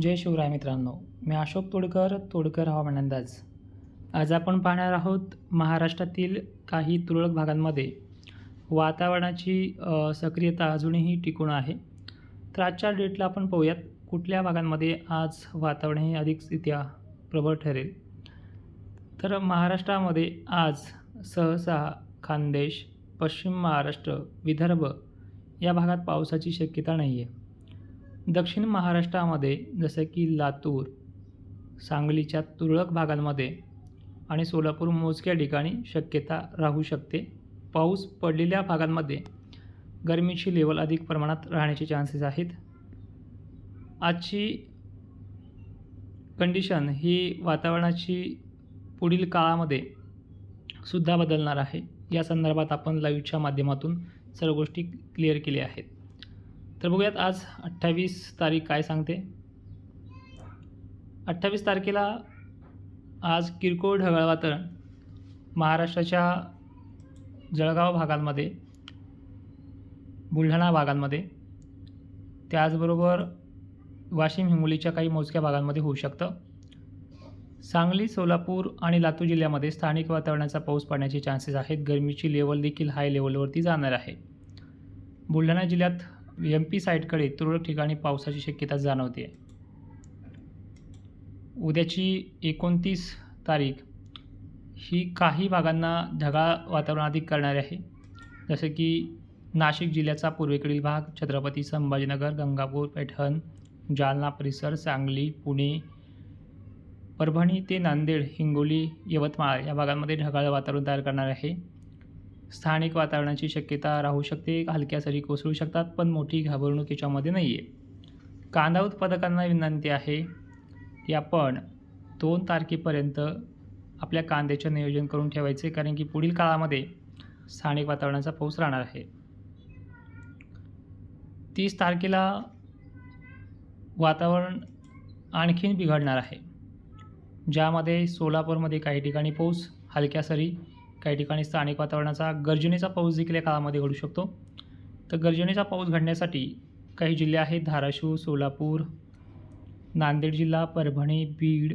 जय शिवराय मित्रांनो मी अशोक तोडकर तोडकर हवामान अंदाज. आज आपण पाहणार आहोत महाराष्ट्रातील काही तुरळक भागांमध्ये वातावरणाची सक्रियता अजूनही टिकून आहे. तर आजच्या डेटला आपण पाहूयात कुठल्या भागांमध्ये आज वातावरण हे अधिकरित्या प्रबळ ठरेल? तर महाराष्ट्रामध्ये आज सहसा खानदेश पश्चिम महाराष्ट्र विदर्भ या भागात पावसाची शक्यता नाही आहे दक्षिण महाराष्ट्रामध्ये जसं की लातूर सांगलीच्या तुरळक भागांमध्ये आणि सोलापूर मोजक्या ठिकाणी शक्यता राहू शकते. पाऊस पडलेल्या भागांमध्ये गरमीची लेवल अधिक प्रमाणात राहण्याचे चान्सेस आहेत. आजची कंडिशन ही वातावरणाची पुढील काळामध्ये सुद्धा बदलणार आहे. या संदर्भात आपण लाईव्हच्या माध्यमातून सर्व गोष्टी क्लिअर केल्या आहेत. तर बघूयात आज अठ्ठावीस तारीख काय सांगते. अठ्ठावीस तारखेला आज किरकोळ ढगाळ वातावरण महाराष्ट्राच्या जळगाव भागांमध्ये बुलढाणा भागांमध्ये त्याचबरोबर वाशिम हिंगोलीच्या काही मोजक्या भागांमध्ये होऊ शकतं. सांगली सोलापूर आणि लातूर जिल्ह्यामध्ये स्थानिक वातावरणाचा पाऊस पडण्याचे चान्सेस आहेत. गरमीची लेवल देखील हाय लेवलवरती जाणार आहे. बुलढाणा जिल्ह्यात एम पी साईडकडे तुरळक ठिकाणी पावसाची शक्यता जाणवते उद्याची एकोणतीस तारीख ही काही भागांना ढगाळ वातावरण अधिक करणारे आहे. जसे की नाशिक जिल्ह्याचा पूर्वेकडील भाग छत्रपती संभाजीनगर गंगापूर पैठण जालना परिसर सांगली पुणे परभणी ते नांदेड हिंगोली यवतमाळ या भागांमध्ये ढगाळ वातावरण तयार करणार आहे. स्थानिक वातावरणाची शक्यता राहू शकते हलक्या सरी कोसळू शकतात पण मोठी घाबरणूक याच्यामध्ये नाही आहे कांदा उत्पादकांना विनंती आहे की आपण दोन तारखेपर्यंत आपल्या कांद्याचे नियोजन करून ठेवायचे कारण की पुढील काळामध्ये स्थानिक वातावरणाचा पाऊस राहणार आहे. तीस तारखेला वातावरण आणखीन बिघडणार आहे. ज्यामध्ये सोलापूरमध्ये काही ठिकाणी पाऊस हलक्या सरी काही ठिकाणी स्थानिक वातावरणाचा गर्जनेचा पाऊस देखील या काळामध्ये घडू शकतो. तर गर्जनेचा पाऊस घडण्यासाठी काही जिल्हे आहेत धाराशिव सोलापूर नांदेड जिल्हा परभणी बीड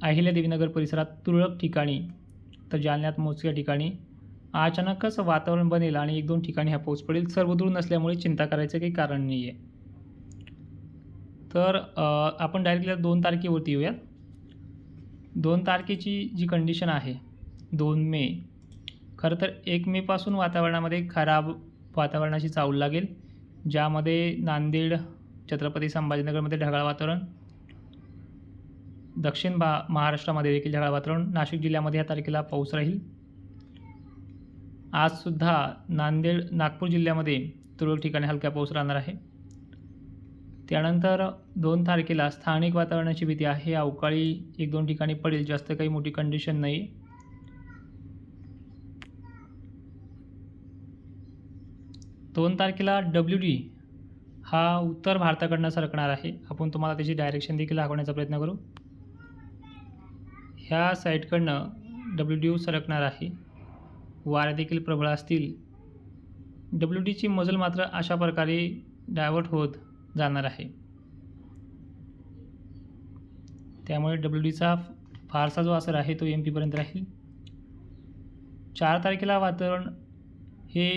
अहिल्यादेवीनगर परिसरात तुरळक ठिकाणी तर जालन्यात मोजक्या ठिकाणी अचानकच वातावरण बनेल आणि एक दोन ठिकाणी हा पाऊस पडेल. सर्वदूर नसल्यामुळे चिंता करायचं काही कारण नाही आहे तर आपण डायरेक्टली दोन तारखेवरती येऊयात. दोन तारखेची जी कंडिशन आहे दोन मे. खरं तर एक मेपासून वातावरणामध्ये खराब वातावरणाची चावल लागेल ज्यामध्ये नांदेड छत्रपती संभाजीनगरमध्ये ढगाळ वातावरण दक्षिण भा महाराष्ट्रामध्ये देखील ढगाळ वातावरण नाशिक जिल्ह्यामध्ये या तारखेला पाऊस राहील. आजसुद्धा नांदेड नागपूर जिल्ह्यामध्ये तुरळक ठिकाणी हलक्या पाऊस राहणार आहे. त्यानंतर दोन तारखेला स्थानिक वातावरणाची भीती आहे. अवकाळी एक दोन ठिकाणी पडेल जास्त काही मोठी कंडिशन नाही दोन तारखेला डब्ल्यू डी हा उत्तर भारताकडनं सरकणार आहे. आपण तुम्हाला त्याची डायरेक्शन देखील दाखवण्याचा प्रयत्न करू. ह्या साईडकडनं डब्ल्यू डी सरकणार आहे. वाऱ्या देखील प्रबळ असतील. डब्ल्यू डीची मजल मात्र अशा प्रकारे डायवर्ट होत जाणार आहे. त्यामुळे डब्ल्यू डीचा फारसा जो असर आहे तो एम पीपर्यंत राहील. चार तारखेला वातावरण हे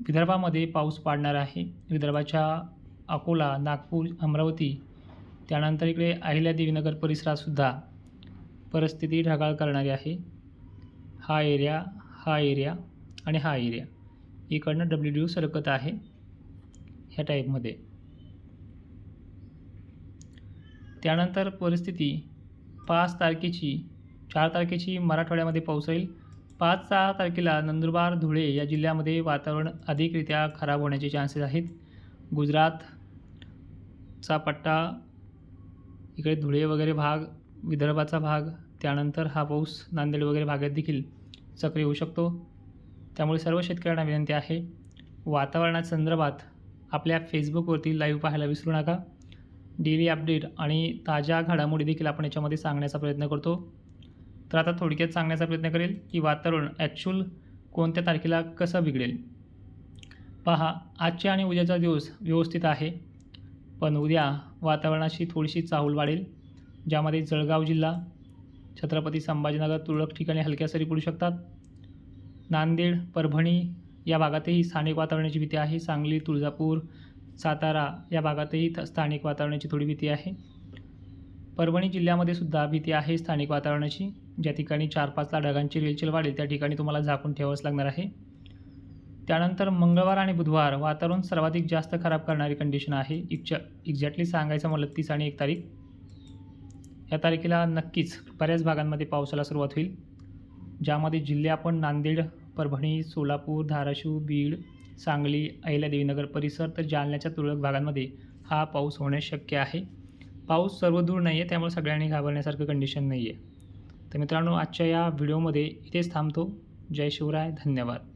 विदर्भामध्ये पाऊस पाडणार आहे. विदर्भाच्या अकोला नागपूर अमरावती त्यानंतर इकडे अहिल्यादेवीनगर परिसरातसुद्धा परिस्थिती ढगाळ करणारी आहे. हा एरिया हा एरिया आणि हा एरिया इकडनं डब्ल्यू डी सरकत आहे ह्या टाईपमध्ये. त्यानंतर परिस्थिती पाच तारखेची चार तारखेची मराठवाड्यामध्ये पाऊस येईल पाच सहा तारखेला नंदुरबार धुळे या जिल्ह्यामध्ये वातावरण अधिकरित्या खराब होण्याचे चान्सेस आहेत. गुजरातचा पट्टा इकडे धुळे वगैरे भाग विदर्भाचा भाग त्यानंतर हा पाऊस नांदेड वगैरे भागात देखील सक्रिय होऊ शकतो. त्यामुळे सर्व शेतकऱ्यांना विनंती आहे वातावरणासंदर्भात आपल्या फेसबुकवरती लाईव्ह पाहायला विसरू नका. डेली अपडेट आणि ताज्या घडामोडी देखील आपण याच्यामध्ये सांगण्याचा प्रयत्न करतो. तर आता थोडक्यात सांगण्याचा प्रयत्न करेल की वातावरण ॲक्च्युअल कोणत्या तारखेला कसं बिघडेल. पहा आजच्या आणि उद्याचा दिवस व्यवस्थित आहे पण उद्या वातावरणाशी थोडीशी चाहूल वाढेल ज्यामध्ये जळगाव जिल्हा छत्रपती संभाजीनगर तुरळक ठिकाणी हलक्या सरी पडू शकतात. नांदेड परभणी या भागातही स्थानिक वातावरणाची भीती आहे. सांगली तुळजापूर सातारा या भागातही स्थानिक वातावरणाची थोडी भीती आहे. परभणी जिल्ह्यामध्ये सुद्धा भीती आहे स्थानिक वातावरणाची. ज्या ठिकाणी चार पाचला ढगांची रेलचेल वाढेल त्या ठिकाणी तुम्हाला झाकून ठेवावंच लागणार आहे. त्यानंतर मंगळवार आणि बुधवार वातावरण सर्वाधिक जास्त खराब करणारी कंडिशन आहे. इक्ज एक्झॅक्टली सांगायचं म्हणलं तीस आणि एक तारीख. या तारखेला नक्कीच बऱ्याच भागांमध्ये पावसाला सुरुवात होईल. ज्यामध्ये जिल्हे आपण नांदेड परभणी सोलापूर धाराशिव बीड सांगली अहिल्यादेवीनगर परिसर तर जालन्याच्या तुरळक भागांमध्ये हा पाऊस होणे शक्य आहे. पाऊस सर्व दूर नाही आहे त्यामुळे सगळ्यांनी घाबरण्यासारखं कंडिशन नाही आहे तर मित्रांनो आजच्या या व्हिडिओमध्ये इथेच थांबतो. जय शिवराय धन्यवाद.